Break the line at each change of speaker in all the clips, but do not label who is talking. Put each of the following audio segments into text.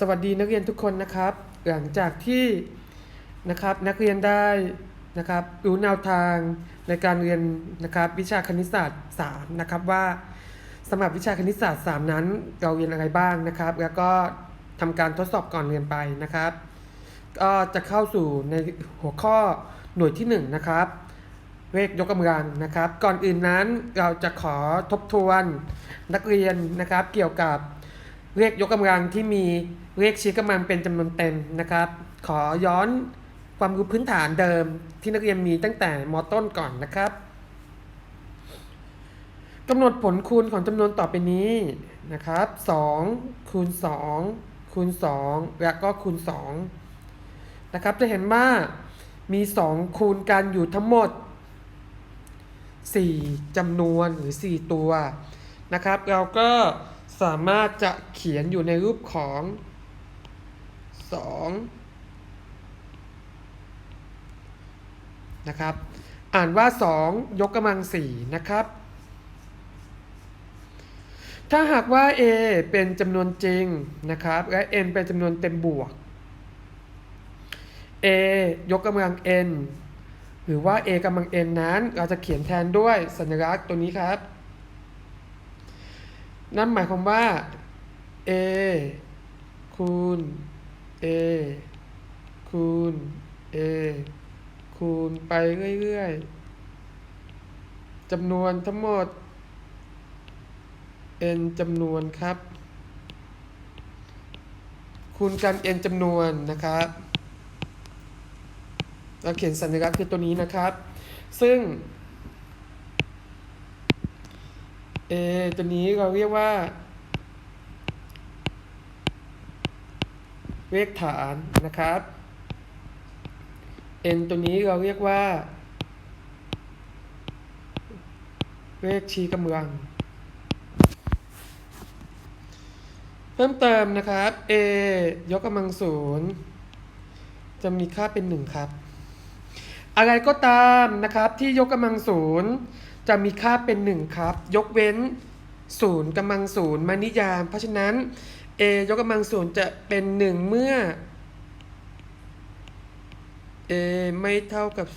สวัสดีนักเรียนทุกคนนะครับ หลังจากที่นะครับนักเรียนได้นะครับรู้แนวทางในการเรียนนะครับวิชาคณิตศาสตร์3นะครับว่าสำหรับวิชาคณิตศาสตร์ 3 นั้น เราเรียนอะไรบ้างนะครับ แล้วก็ทำการทดสอบก่อนเรียนไปนะครับ ก็จะเข้าสู่ในหัวข้อหน่วยที่ 1 นะครับเลขยกกำลังนะครับ ก่อนอื่นนั้นเราจะขอทบทวนนักเรียนนะครับเกี่ยวกับ เลขยกกำลังที่มีเลขชี้กำลังเป็นจำนวนเต็มนะครับ ขอย้อนความรู้พื้นฐานเดิมที่นักเรียนมีตั้งแต่มต้นก่อนนะครับกำหนดผลคูณของจำนวนต่อไปนี้นะครับ2คูณ2คูณ2และก็คูณ2นะครับจะเห็นว่ามี 2 คูณกันอยู่ทั้งหมด 4จำนวนหรือ 4 ตัวนะครับ เราก็ สามารถจะเขียนอยู่ในรูปของ2นะครับ อ่านว่า2ยกกำลัง4นะครับ ถ้าหากว่า a เป็นจำนวนจริงนะครับ และ n เป็นจำนวนเต็มบวก a ยกกำลัง n หรือว่า a กำลัง n นั้น เราจะเขียนแทนด้วยสัญลักษณ์ตัวนี้ครับ นั่นหมายความว่า a คูณ a คูณ a คูณไปเรื่อยๆจำนวนทั้งหมด n จำนวนครับ คูณกัน n จำนวนนะครับเราเขียนสัญลักษณ์คือตัวนี้นะครับ ซึ่ง a ตัวนี้เราเรียกว่าเลขฐานนะครับ n ตัวนี้เราเรียกว่าเลขชี้กำลัง เพิ่มเติมนะครับ a ยกกำลังศูนย์จะมีค่าเป็น 1 ครับ อะไรก็ตามนะครับที่ยกกำลังศูนย์ จะมีค่าเป็น 1 ครับ ยกเว้นศูนย์กำลังศูนย์มานิยาม เพราะฉะนั้น a ยกกำลังศูนย์จะเป็น 1 เมื่อ a ไม่เท่ากับ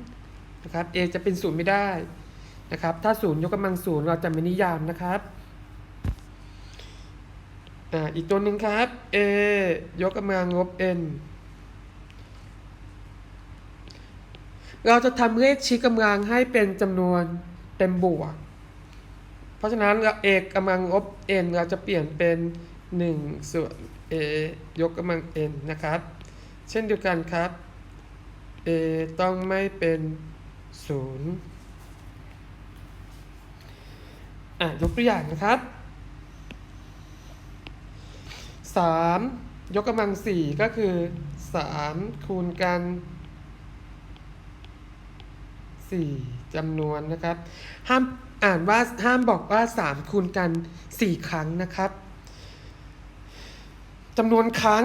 0นะครับ a จะเป็น0ไม่ได้นะครับ ถ้า0ยกกำลังศูนย์เราจะไม่นิยามนะครับอ่าอีกตัวหนึ่งครับ a ยกกำลังลบ n เราจะทำเลขชี้กำลังให้เป็นจำนวนเต็มบวก เพราะฉะนั้นเรา a กำลังลบ n เราจะเปลี่ยนเป็น 1 ส่วน a ยกกำลัง n นะครับ เช่นเดียวกันครับ a ต้องไม่เป็น 0 อะ ยกตัวอย่างนะครับ 3 ยกกำลัง 4 ก็คือ 3 คูณกัน 4จำนวนนะครับ ห้ามอ่านว่าห้ามบอกว่า 3 คูณกัน 4 ครั้งนะครับจำนวนครั้ง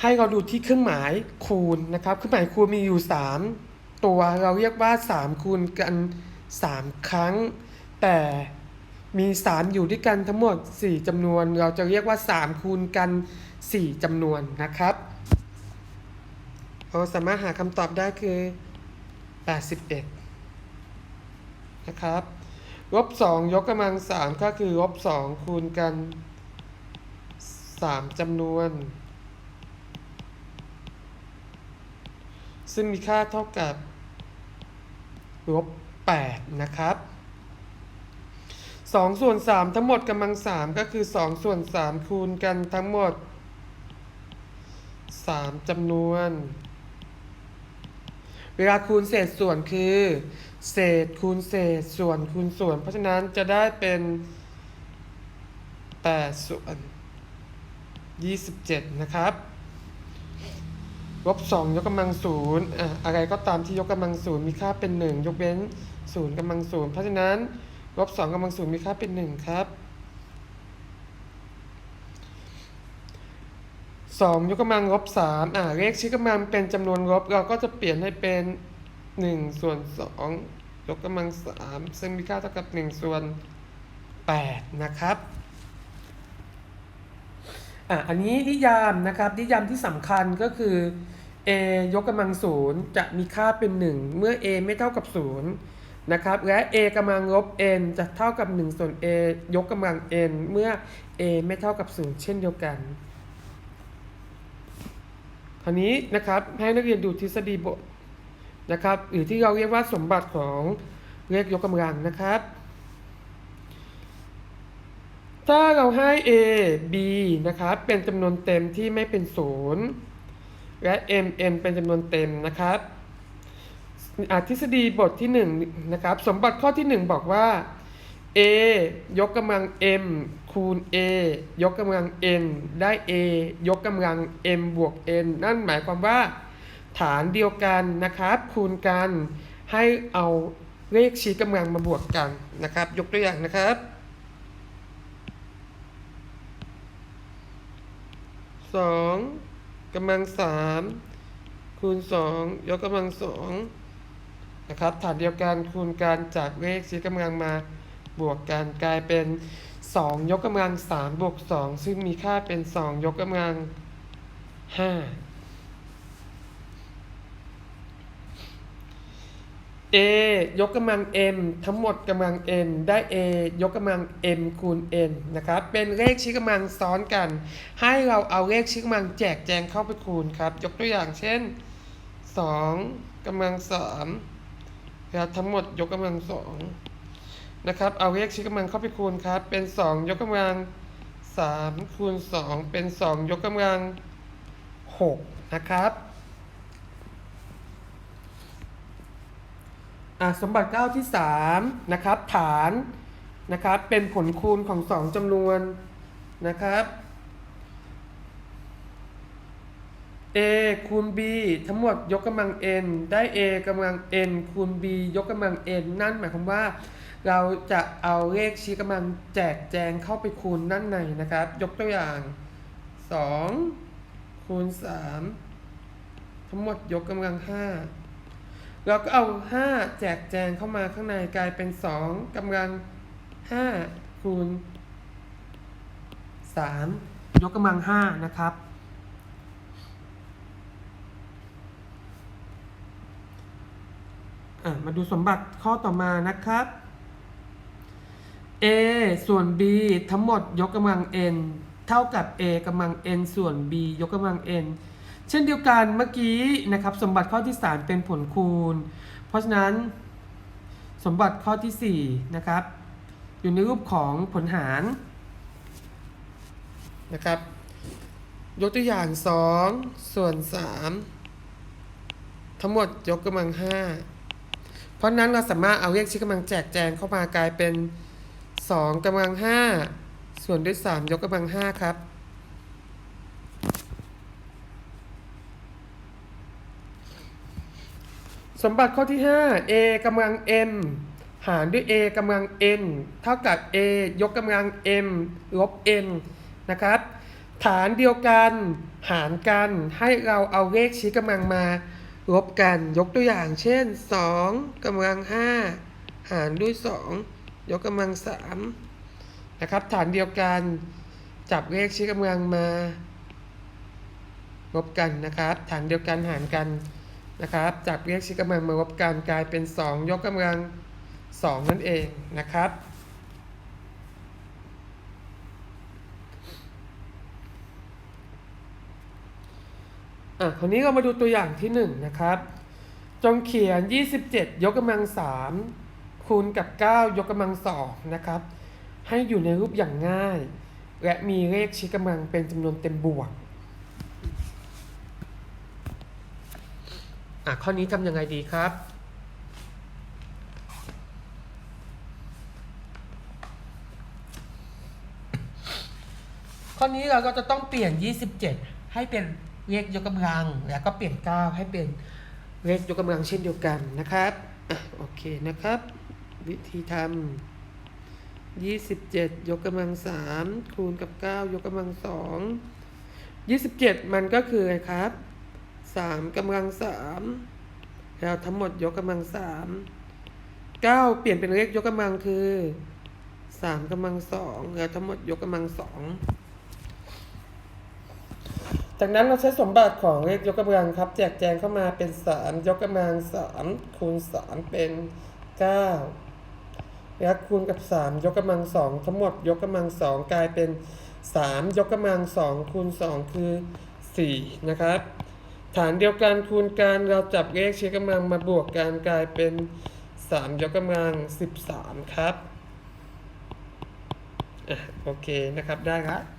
ให้เราดูที่เครื่องหมายคูณนะครับ เครื่องหมายคูณมีอยู่ 3 ตัวเราเรียกว่า 3 คูณกัน 3 ครั้ง แต่มี 3 อยู่ด้วยกันทั้งหมด 4จำนวน เราจะเรียกว่า 3 คูณกัน 4จำนวนนะครับเราสามารถหาคำตอบได้คือ 81 นะครับลบ2ยกกำลัง3ก็คือลบ2คูณกัน 3จำนวน ซึ่งมีค่าเท่ากับลบ8นะครับ2ส่วน3ทั้งหมดกำลัง3ก็คือ2ส่วน3คูณกันทั้งหมด3จำนวน เวลาคูณเศษส่วนคือ เศษคูณเศษส่วนคูณส่วน เพราะฉะนั้นจะได้เป็น8ส่วน27 นะครับลบ2ยกกำลังศูนย์อะอะไรก็ตามที่ยกกำลังศูนย์มีค่าเป็น 1 ยกเว้นศูนย์กำลังศูนย์เพราะฉะนั้นลบ2กำลังศูนย์มีค่าเป็น 1 ครับ 2 ยกกำลังลบ3อ่าเลขชี้กำลังเป็นจำนวนลบเราก็จะเปลี่ยนให้เป็น 1 ส่วน 2 ยกกำลัง 3 ซึ่งมีค่าเท่ากับ 1 ส่วน 8 นะครับอะอันนี้นิยามนะครับ นิยามที่สำคัญก็คือ a ยกกำลังศูนย์จะมีค่าเป็น 1 เมื่อ a ไม่เท่ากับ0นะครับ และ a กำลังลบ n จะเท่ากับ 1 ส่วน a ยกกำลัง n เมื่อ a ไม่เท่ากับ 0 เช่นเดียวกัน คราวนี้นะครับให้นักเรียนดูทฤษฎีบทนะครับหรือที่เราเรียกว่าสมบัติของเลขยกกำลังนะครับ ถ้าเราให้ a b นะครับเป็นจำนวนเต็มที่ไม่เป็นศูนย์และ m n เป็นจำนวนเต็มนะครับอะทฤษฎีบทที่1นะครับสมบัติข้อที่ 1 บอกว่า a ยกกำลัง m คูณ a ยกกำลัง n ได้ a ยกกำลัง m บวก n นั่นหมายความว่า ฐานเดียวกันนะครับคูณกันให้เอาเลขชี้กำลังมาบวกกันนะครับ ยกตัวอย่างนะครับสองกำลังสามคูณสองยกกำลังสองนะครับ ฐานเดียวกันคูณกันจากเลขชี้กำลังมาบวกกันกลายเป็น 2 ยกกำลัง3บวก2ซึ่งมีค่าเป็น 2 ยกกำลัง 5 a ยกกำลัง m ทั้งหมดกำลัง n ได้ a ยกกำลัง m คูณ n นะครับ เป็นเลขชี้กำลังซ้อนกัน ให้เราเอาเลขชี้กำลังแจกแจงเข้าไปคูณครับ ยกตัวอย่างเช่น 2กำลัง3แล้วทั้งหมดยกกำลัง2 นะครับ เอาเลขชี้กำลังเข้าไปคูณครับ เป็น 2 ยกกำลัง3คูณ2 เป็น 2 ยกกำลัง6นะครับอะสมบัติเก้าที่ 3 นะครับ ฐานนะครับ เป็นผลคูณของ 2จำนวนนะครับ a คูณ b ทั้งหมดยกกำลัง n ได้ a กำลัง n คูณ b ยกกำลัง n นั่นหมายความว่า เราจะเอาเลขชี้กำลังแจกแจงเข้าไปคูณด้านในนะครับ ยกตัวอย่าง 2 คูณ 3 ทั้งหมดยกกำลัง 5 เราก็เอา 5 แจกแจงเข้ามาข้างในกลายเป็น 2กำลัง 5 คูณ 3 ยกกำลัง 5 นะครับ อะ มาดูสมบัติข้อต่อมานะครับ a ส่วน b ทั้งหมดยกกำลัง n เท่ากับ a กำลัง n ส่วน b ยกกำลัง n เช่นเดียวกันเมื่อกี้นะครับ สมบัติข้อที่ 3 เป็นผลคูณ เพราะฉะนั้น สมบัติข้อที่ 4 นะครับ อยู่ในรูปของผลหารนะครับ ยกตัวอย่าง 2 ส่วน 3 ทั้งหมดยกกำลัง 5 เพราะนั้นเราสามารถเอาเลขชี้กำลังแจกแจงเข้ามากลายเป็น 2กำลัง5ส่วนด้วย 3 ยกกำลัง5ครับ สมบัติข้อที่ 5 a กำลัง m หารด้วย a กำลัง n เท่ากับ a ยกกำลัง m ลบ n นะครับ ฐานเดียวกันหารกันให้เราเอาเลขชี้กำลังมา ลบกันยกตัวอย่างเช่น 2กำลัง 5 หารด้วย 2 ยกกำลัง 3 นะครับ ฐานเดียวกัน จับเลขชี้กำลังมาลบกันนะครับ ฐานเดียวกันหารกันนะครับจากเลขชี้กำลังมาลบกันกลายเป็น 2 ยกกำลัง 2 นั่นเองนะครับ อะคราวนี้เรามาดูตัวอย่างที่1นะครับ จงเขียน 27 ยกกำลัง3คูณกับ 9 ยกกำลัง2นะครับ ให้อยู่ในรูปอย่างง่าย และมีเลขชี้กำลังเป็นจำนวนเต็มบวกอะข้อนี้ทำยังไงดีครับ ข้อนี้เราก็จะต้องเปลี่ยน 27 ให้เป็น เลขยกกำลังแล้วก็เปลี่ยน 9 ให้เป็นเลขยกกำลังเช่นเดียวกันนะครับอะโอเคนะครับ วิธีทำ27 ยกกำลัง 3 คูณกับ 9 ยกกำลัง 2 27 มันก็คืออะไรครับ 3กำลัง 3 แล้วทั้งหมดยกกำลัง 3 9 เปลี่ยนเป็นเลขยกกำลังคือ3กำลัง 2 แล้วทั้งหมดยกกำลัง 2 จากนั้นเราใช้สมบัติของเลขยกกำลังครับ แจกแจงเข้ามาเป็น 3 ยกกำลัง3คูณ3เป็น 9 แล้วคูณกับ 3 ยกกำลัง2ทั้งหมดยกกำลัง2กลายเป็น 3 ยกกำลัง2คูณ2คือ 4 นะครับ ฐานเดียวกันคูณกันเราจับเลขเชี้กำลังมาบวกกันกลายเป็น 3 ยกกำลัง 13 ครับอะโอเคนะครับได้ครับ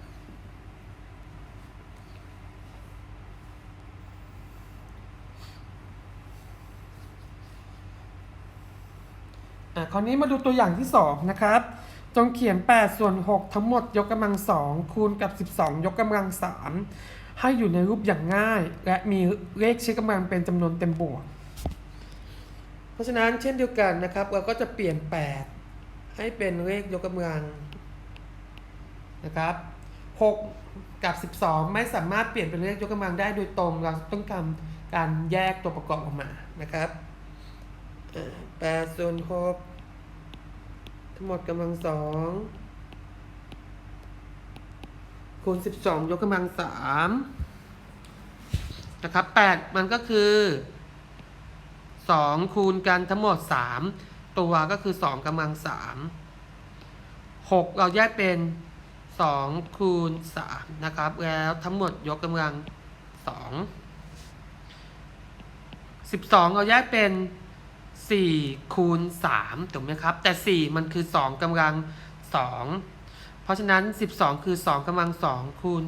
อะคราวนี้มาดูตัวอย่างที่ 2 นะครับ จงเขียน 8 ส่วน 6 ทั้งหมดยกกำลัง 2 คูณกับ 12 ยกกำลัง 3 ให้อยู่ในรูปอย่างง่าย และมีเลขชี้กำลังเป็นจำนวนเต็มบวก เพราะฉะนั้นเช่นเดียวกันนะครับ เราก็จะเปลี่ยน 8 ให้เป็นเลขยกกำลังนะครับ 6 กับ 12 ไม่สามารถเปลี่ยนเป็นเลขยกกำลังได้โดยตรง เราต้องทำการแยกตัวประกอบออกมานะครับ แปดส่วนหกทั้งหมดกำลังสองคูณสิบสองยกกำลังสามนะครับแปดมันก็คือสองคูณกันทั้งหมดสามตัวก็คือสองกำลังสามหกเราแยกเป็นสองคูณสามนะครับ แล้วทั้งหมดยกกำลังสองสิบสองเราแยกเป็น 4คูณ3ถูกไหมครับ แต่ 4 มันคือ 2กำลัง 2 เพราะฉะนั้น 12 คือ 2กำลัง 2 คูณ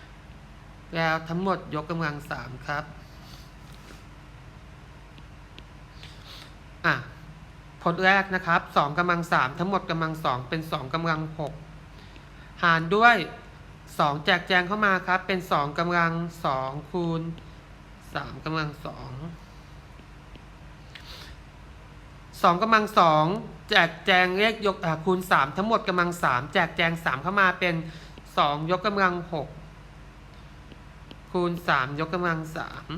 3 แล้วทั้งหมดยกกำลัง 3 ครับ อะพจน์แรกนะครับ 2กำลัง 3 ทั้งหมดกำลัง 2 เป็น 2กำลัง 6 หารด้วย 2 แจกแจงเข้ามาครับ เป็น 2กำลัง 2 คูณ 3กำลัง 2 สองกำลังสองแจกแจงเลขยกคูณสามทั้งหมดกำลังสามแจกแจงสามเข้ามาเป็นสองยกกำลังหกคูณสามยกกำลังสาม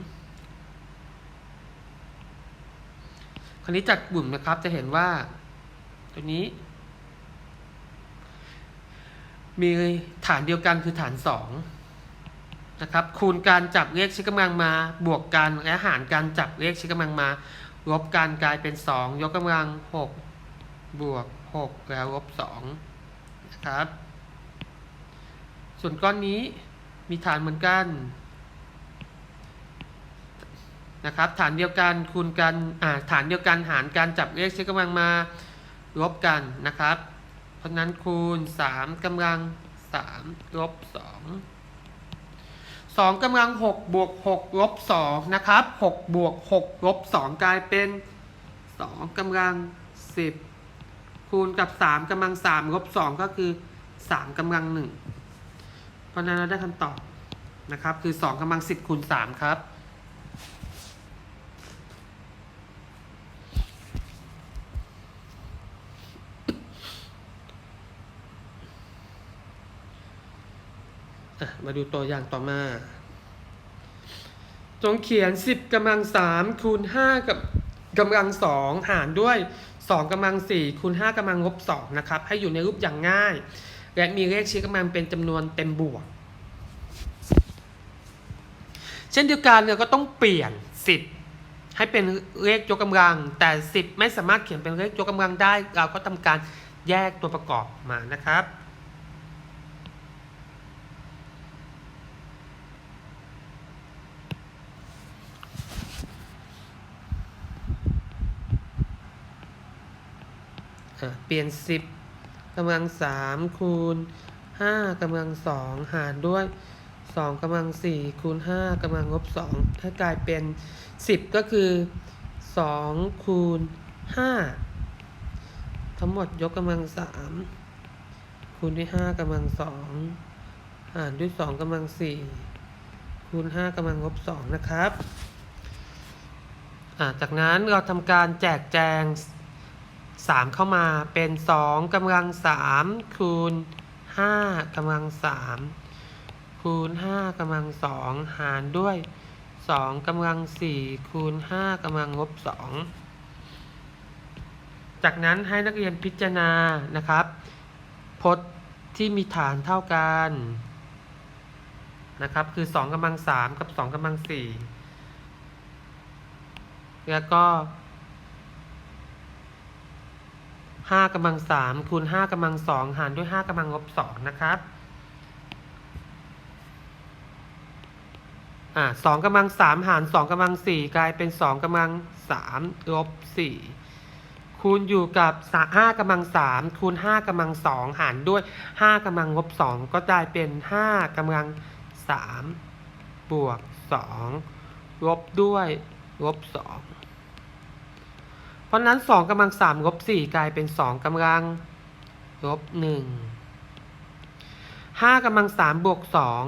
คราวนี้จัดกลุ่มนะครับจะเห็นว่า ตัวนี้ มีฐานเดียวกันคือฐานสองนะครับ คูณการจับเลขชี้กำลังมา บวกกันและหารการจับเลขชี้กำลังมา ลบกันกลายเป็น 2 ยกกำลัง 6 บวก 6 แล้วลบ2นะครับ ส่วนก้อนนี้มีฐานเหมือนกันนะครับฐานเดียวกันคูณกันอ่าฐานเดียวกันหารการจับเลขใช้กำลังมาลบกันนะครับ เพราะฉะนั้นคูณ 3กำลัง 3 ลบ 2 2กำลัง6บวก6ลบ2นะครับ6บวก6ลบ2กลายเป็น2กำลัง 10 คูณกับ 3กำลัง3ลบ2ก็คือ 3กำลัง1เพราะนั้นเราได้คำตอบนะครับ คือ 2กำลัง 10 คูณ 3 ครับ มาดูตัวอย่างต่อมา จงเขียน 10กำลัง3คูณ5กับกำลัง2หารด้วย 2กำลัง4คูณ5กำลังลบ2นะครับ ให้อยู่ในรูปอย่างง่าย และมีเลขชี้กำลังเป็นจำนวนเต็มบวก เช่นเดียวกันเราก็ต้องเปลี่ยน 10 ให้เป็นเลขยกกำลัง แต่ 10 ไม่สามารถเขียนเป็นเลขยกกำลังได้ เราก็ทำการแยกตัวประกอบมานะครับ เปลี่ยน 10กำลัง3คูณ5กำลัง2หารด้วย 2กำลัง4คูณ5กำลังลบ2ให้กลายเป็น 10 ก็คือ 2 คูณ 5 ทั้งหมดยกกำลัง 3 คูณด้วย 5กำลัง 2 หารด้วย 2กำลัง 4 คูณ 5กำลังลบ2นะครับ จากนั้นเราทำการแจกแจง 3 เข้ามาเป็น 2กำลัง3คูณ5กำลัง3คูณ5กำลัง2หารด้วย 2กำลัง4คูณ5กำลังลบ2จากนั้นให้นักเรียนพิจารณานะครับ พจน์ที่มีฐานเท่ากันนะครับ คือ2กำลัง3กับ2กำลัง4แล้วก็ 5กำลัง3คูณ5กำลัง2หารด้วย5กำลังลบ2นะครับอ่าสองกำลังสามหารสองกำลังสี่กลายเป็นสองกำลังสามลบสี่คูณอยู่กับห้ากำลังสามคูณห้ากำลังสองหารด้วยห้ากำลังลบสองก็ได้เป็นห้ากำลังสามบวกสองลบด้วยลบสอง เพราะนั้นสองกำลังสามลบสี่กลายเป็นสองกำลังลบหนึ่งห้ากำลังสามบวกสอง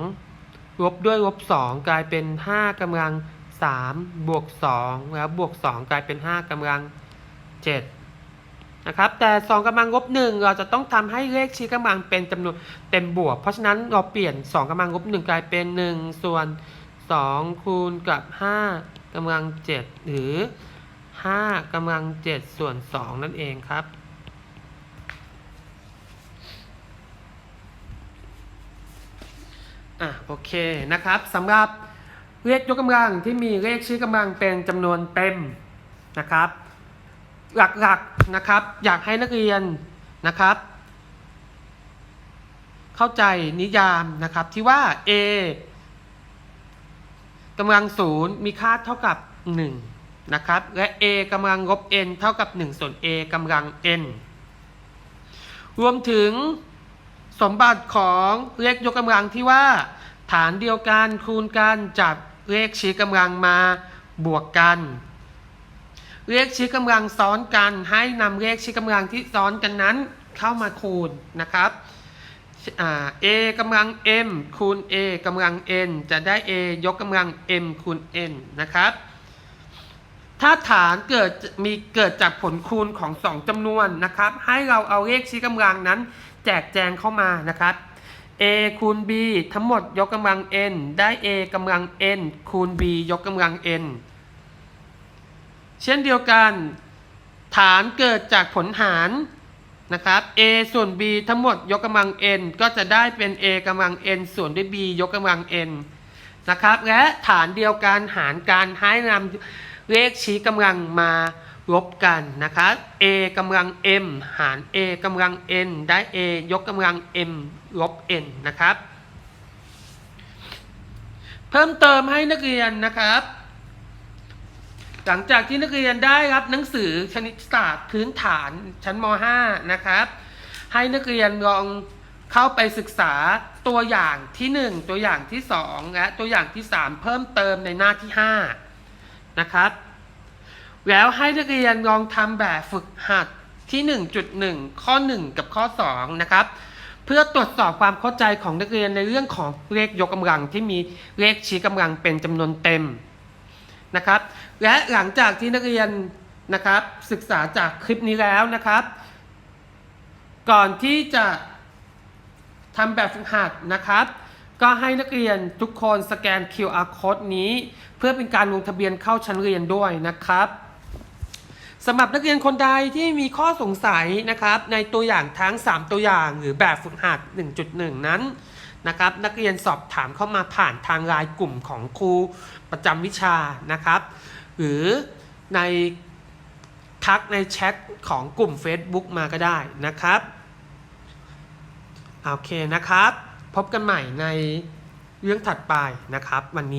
ลบด้วยลบสองกลายเป็นห้ากำลังสามบวกสองแล้วบวกสองกลายเป็นห้ากำลังเจ็ดนะครับแต่สองกำลังลบหนึ่งเราจะต้องทำให้เลขชี้กำลังเป็นจำนวนเต็มบวก เพราะฉะนั้นเราเปลี่ยนสองกำลังลบหนึ่งกลายเป็นหนึ่งส่วนสองคูณกับห้ากำลังเจ็ดหรือ ห้ากำลังเจ็ดส่วนสองนั่นเองครับ อะ โอเคนะครับสำหรับเลขยกกำลังที่มีเลขชี้กำลังเป็นจำนวนเต็มนะครับ หลักๆนะครับ อยากให้นักเรียนนะครับ เข้าใจนิยามนะครับที่ว่า a กำลังศูนย์มีค่าเท่ากับ 1 นะครับ และ a กำลังลบ n เท่ากับ1ส่วน a กำลัง n รวมถึงสมบัติของเลขยกกำลังที่ว่า ฐานเดียวกันคูณกันจับเลขชี้กำลังมาบวกกัน เลขชี้กำลังซ้อนกันให้นำเลขชี้กำลังที่ซ้อนกันนั้นเข้ามาคูณนะครับอ่า a กำลัง m คูณ a กำลัง n จะได้ a ยกกำลัง m คูณ n นะครับ ถ้าฐานเกิดมีเกิดจากผลคูณของสองจำนวนนะครับ ให้เราเอาเลขชี้กำลังนั้น แจกแจงเข้ามานะครับ a คูณ b ทั้งหมดยกกำลัง n ได้ a กำลัง n คูณ b ยกกำลัง n เช่นเดียวกัน ฐานเกิดจากผลหารนะครับ a ส่วน b ทั้งหมดยกกำลัง n ก็จะได้เป็น a กำลัง n ส่วนด้วย b ยกกำลัง n นะครับ และฐานเดียวกันหารการให้นำ เลขชี้กำลังมาลบกันนะครับ a กำลัง m หาร a กำลัง n ได้ a ยกกำลัง m ลบ n นะครับ เพิ่มเติมให้นักเรียนนะครับ หลังจากที่นักเรียนได้รับหนังสือชนิดศาสตร์พื้นฐานชั้นม .5 นะครับ ให้นักเรียนลองเข้าไปศึกษาตัวอย่างที่ 1 ตัวอย่างที่ 2 และตัวอย่างที่ 3 เพิ่มเติมในหน้าที่ 5 นะครับ แล้วให้นักเรียนลองทำแบบฝึกหัดที่ 1.1 ข้อ 1 กับข้อ 2 นะครับ เพื่อตรวจสอบความเข้าใจของนักเรียนในเรื่องของเลขยกกำลังที่มีเลขชี้กำลังเป็นจำนวนเต็มนะครับ และหลังจากที่นักเรียนนะครับศึกษาจากคลิปนี้แล้วนะครับ ก่อนที่จะทำแบบฝึกหัดนะครับ ก็ให้นักเรียนทุกคนสแกน QR code นี้ เพื่อเป็นการลงทะเบียนเข้าชั้นเรียนด้วยนะครับสำหรับนักเรียนคนใดที่มีข้อสงสัยนะครับในตัวอย่างทั้ง 3 ตัวอย่างหรือแบบฝึกหัด 1.1 นั้นนะครับนักเรียนสอบถามเข้ามาผ่านทางไลน์กลุ่มของครูประจำวิชานะครับ หรือในทักในแชทของกลุ่ม Facebook มาก็ได้นะครับ โอเคนะครับ พบกันใหม่ในเรื่องถัดไปนะครับ วันนี้